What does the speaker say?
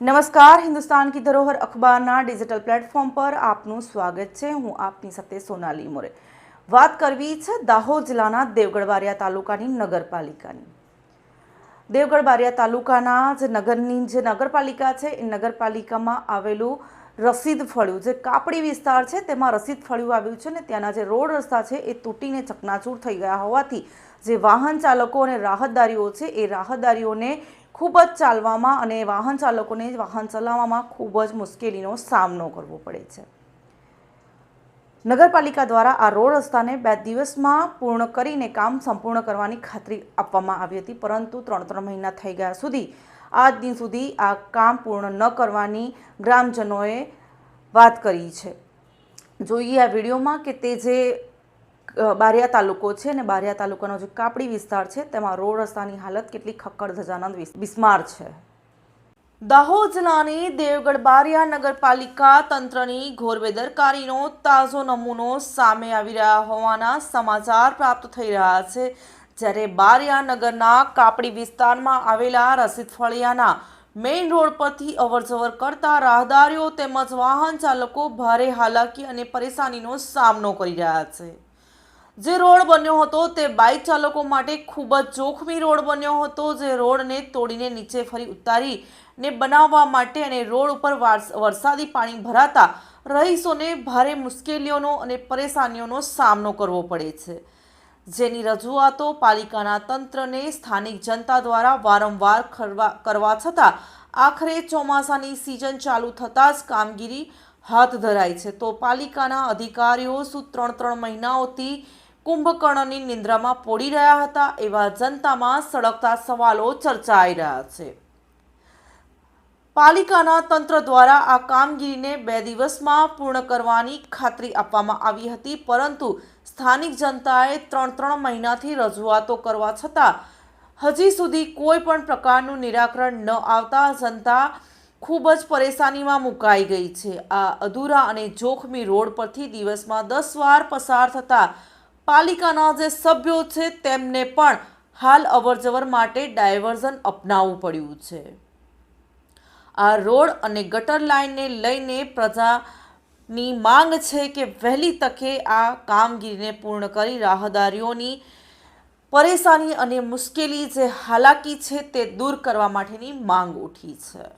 નમસ્કાર, હિન્દુસ્તાન કી ધરોહર અખબારના digital platform પર આપનું સ્વાગત છે. હું આપની સાથે સોનાલી મોરે. વાત કરવી છે દાહોદ જિલ્લાના દેવગઢવારિયા તાલુકાની નગરપાલિકાની. દેવગઢવારિયા તાલુકાના જે નગરની જે નગરપાલિકા છે, એ નગરપાલિકામાં આવેલું રસીદ ફળિયું. જે કાપડી વિસ્તાર છે, તેમાં રસીદ ફળિયું આવ્યું છે ને ત્યાંના જે રોડ રસ્તા છે, એ તૂટીને ચકનાચૂર થઈ ગયા હોવાથી જે વાહન ચાલકો અને રાહતદારીઓ છે, એ રાહતદારીઓને ખૂબ જ ચાલવામાં અને વાહન ચાલકોને વાહન ચલાવવામાં ખૂબ જ મુશ્કેલીનો સામનો કરવો પડે છે. નગરપાલિકા દ્વારા આ રોડ રસ્તાને બે દિવસમાં પૂર્ણ કરીને કામ સંપૂર્ણ કરવાની ખાતરી આપવામાં આવી હતી, પરંતુ ત્રણ ત્રણ મહિના થઈ ગયા સુધી આજ દિન સુધી આ કામ પૂર્ણ ન કરવાની ગ્રામજનોએ વાત કરી છે. જોઈએ આ વિડીયોમાં કે તે જે બારિયા તાલુકો છે અને બારિયા તાલુકાનો જે કાપડી વિસ્તાર છે, તેમાં રોડ રસ્તાની હાલત કેટલી ખક્કડ ધજાનંદ બિસ્માર છે. દાહોદ જિલ્લાની દેવગઢ બારિયા નગરપાલિકા તંત્રની ઘોરબેદરકારીનો તાજો નમૂનો સામે આવી રહ્યા હોવાના સમાચાર પ્રાપ્ત થઈ રહ્યા છે. જ્યારે બારિયાનગરના કાપડી વિસ્તારમાં આવેલા રસીદ ફળિયાના મેઇન રોડ પરથી અવરજવર કરતા રાહદારીઓ તેમજ વાહન ચાલકો ભારે હાલાકી અને પરેશાનીનો સામનો કરી રહ્યા છે. જે રોડ બન્યો હતો તે બાઇક ચાલકો માટે ખૂબ જ જોખમી રોડ બન્યો હતો. જે રોડને તોડીને નીચે ફરી ઉતારીને બનાવવા માટે અને રોડ ઉપર વરસાદી પાણી ભરાતા રહીશોને ભારે મુશ્કેલીઓનો અને પરેશાનીઓનો સામનો કરવો પડે છે. જેની રજૂઆતો પાલિકાના તંત્રને સ્થાનિક જનતા દ્વારા વારંવાર કરવા છતાં આખરે ચોમાસાની સિઝન ચાલુ થતાં જ કામગીરી હાથ ધરાઈ છે. તો પાલિકાના અધિકારીઓ શું ત્રણ ત્રણ મહિનાઓથી કુંભકર્ણની નિંદ્રામાં પોડી રહ્યા હતા એવા જનતામાં સળગતા સવાલો ચર્ચાઈ રહ્યા છે. પાલિકાના તંત્ર દ્વારા આ કામગીરીને બે દિવસમાં પૂર્ણ કરવાની ખાતરી આપવામાં આવી હતી, પરંતુ સ્થાનિક જનતાએ ત્રણ ત્રણ મહિનાથી રજૂઆતો કરવા છતાં હજી સુધી કોઈ પણ પ્રકારનું નિરાકરણ ન આવતા જનતા ખૂબ જ પરેશાનીમાં મુકાઈ ગઈ છે. આ અધૂરા અને જોખમી રોડ પરથી દિવસમાં દસ વાર પસાર થતા પાલિકાના જે સભ્યો છે તેમને પણ હાલ અવરજવર માટે ડાયવર્ઝન અપનાવવું પડ્યું છે. આ રોડ અને ગટર લાઇનને લઈને પ્રજાની માંગ છે કે વહેલી તકે આ કામગીરીને પૂર્ણ કરી રાહદારીઓની પરેશાની અને મુશ્કેલી જે હાલાકી છે તે દૂર કરવા માટેની માંગ ઉઠી છે.